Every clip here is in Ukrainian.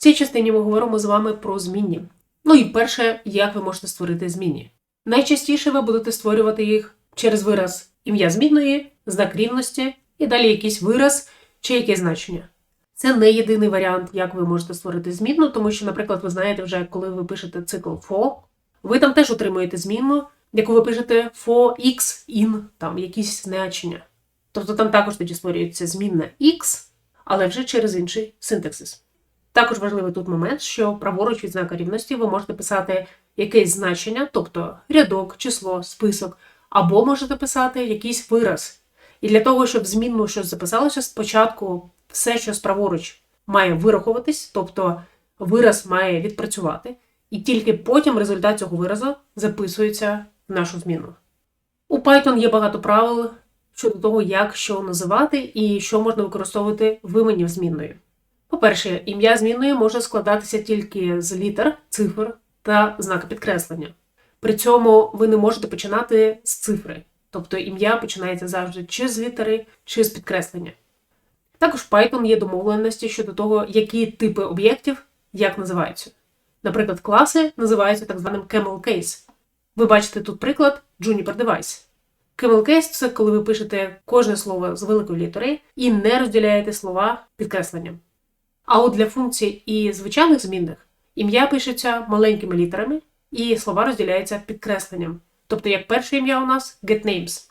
цій частині ми говоримо з вами про змінні. Ну і перше, як ви можете створити змінні. Найчастіше ви будете створювати їх через вираз ім'я змінної, знак рівності і далі якийсь вираз чи якесь значення. Це не єдиний варіант, як ви можете створити змінну, тому що, наприклад, ви знаєте вже, коли ви пишете цикл for, ви там теж отримуєте змінну, яку ви пишете for x in, там якісь значення. Тобто там також тоді створюється змінна x, але вже через інший синтаксис. Також важливий тут момент, що праворуч від знака рівності ви можете писати якесь значення, тобто рядок, число, список, або можете писати якийсь вираз. І для того, щоб змінно щось записалося, спочатку все, що справоруч, має вирахуватись, тобто вираз має відпрацювати, і тільки потім результат цього виразу записується в нашу зміну. У Python є багато правил щодо того, як що називати і що можна використовувати в імені змінною. По-перше, ім'я змінної може складатися тільки з літер, цифр та знака підкреслення. При цьому ви не можете починати з цифри, тобто ім'я починається завжди чи з літери, чи з підкреслення. Також в Python є домовленості щодо того, які типи об'єктів як називаються. Наприклад, класи називаються так званим camel case. Ви бачите тут приклад Juniper Device. Camel case – це коли ви пишете кожне слово з великої літери і не розділяєте слова підкресленням. А от для функцій і звичайних змінних ім'я пишеться маленькими літерами, і слова розділяються підкресленням. Тобто, як перше ім'я у нас getNames.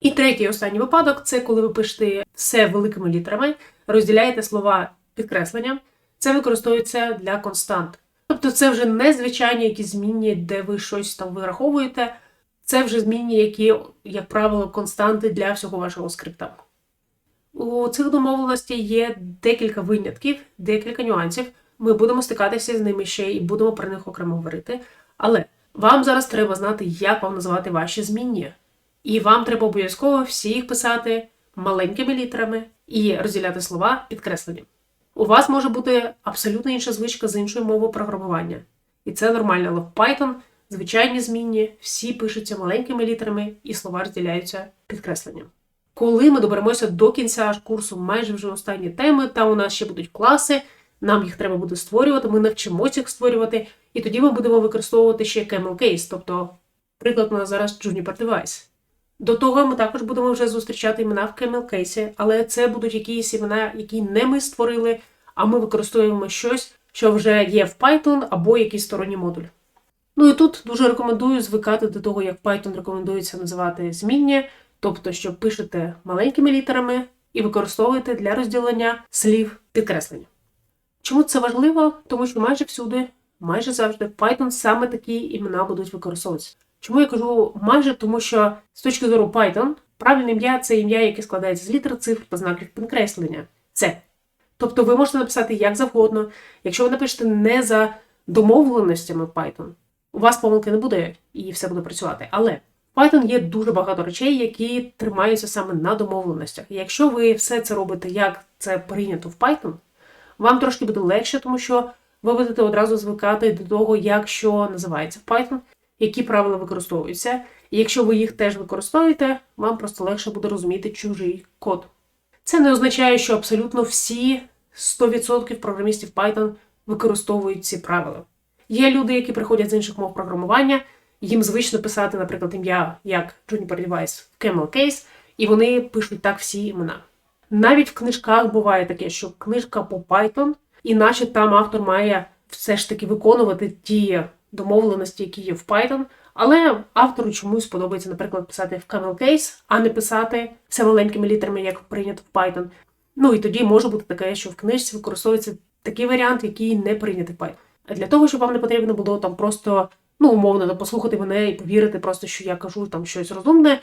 І третій останній випадок це коли ви пишете все великими літерами, розділяєте слова підкресленням. Це використовується для констант. Тобто це вже не звичайні якісь змінні, де ви щось там вираховуєте. Це вже змінні, які, як правило, константи для всього вашого скрипта. У цих домовленостей є декілька винятків, декілька нюансів. Ми будемо стикатися з ними ще і будемо про них окремо говорити. Але вам зараз треба знати, як вам називати ваші змінні. І вам треба обов'язково всі їх писати маленькими літерами і розділяти слова підкресленням. У вас може бути абсолютно інша звичка з іншою мовою програмування. І це нормально, але в Python звичайні змінні всі пишуться маленькими літерами і слова розділяються підкресленням. Коли ми доберемося до кінця курсу, майже вже останні теми, там у нас ще будуть класи, нам їх треба буде створювати, ми навчимося їх створювати, і тоді ми будемо використовувати ще camel case, тобто, приклад у нас зараз Juniper Device. До того ми також будемо вже зустрічати імена в camel case, але це будуть якісь імена, які не ми створили, а ми використовуємо щось, що вже є в Python або якийсь сторонній модуль. Ну і тут дуже рекомендую звикати до того, як Python рекомендується називати змінні, тобто, що пишете маленькими літерами і використовуєте для розділення слів підкреслення. Чому це важливо? Тому що майже всюди, майже завжди в Python саме такі імена будуть використовуватися. Чому я кажу майже? Тому що з точки зору Python правильне ім'я це ім'я, яке складається з літер, цифр та знаків підкреслення. Це. Тобто ви можете написати як завгодно. Якщо ви напишете не за домовленостями Python, у вас помилки не буде і все буде працювати. Але Python є дуже багато речей, які тримаються саме на домовленостях. І якщо ви все це робите, як це прийнято в Python, вам трошки буде легше, тому що ви будете одразу звикати до того, як що називається в Python, які правила використовуються. І якщо ви їх теж використовуєте, вам просто легше буде розуміти чужий код. Це не означає, що абсолютно всі 100% програмістів Python використовують ці правила. Є люди, які приходять з інших мов програмування, їм звично писати, наприклад, ім'я як Juniper Device в Camel Case, і вони пишуть так всі імена. Навіть в книжках буває таке, що книжка по Python, іначе там автор має все ж таки виконувати ті домовленості, які є в Python, але автору чомусь подобається, наприклад, писати в Camel Case, а не писати все маленькими літерами, як прийнято в Python. Ну і тоді може бути таке, що в книжці використовується такий варіант, який не прийнятий в Python. Для того, щоб вам не потрібно було там просто, ну, умовно, послухати мене і повірити, просто що я кажу там щось розумне,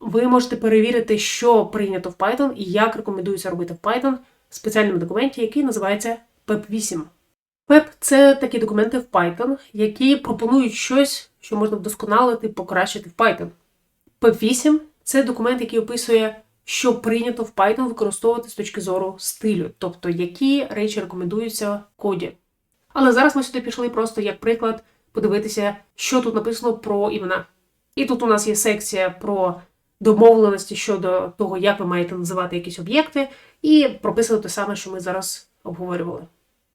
ви можете перевірити, що прийнято в Python і як рекомендується робити в Python в спеціальному документі, який називається PEP8. PEP – це такі документи в Python, які пропонують щось, що можна вдосконалити, покращити в Python. PEP8 – це документ, який описує, що прийнято в Python використовувати з точки зору стилю, тобто які речі рекомендуються в коді. Але зараз ми сюди пішли просто як приклад подивитися, що тут написано про імена. І тут у нас є секція про домовленості щодо того, як ви маєте називати якісь об'єкти, і прописано те саме, що ми зараз обговорювали.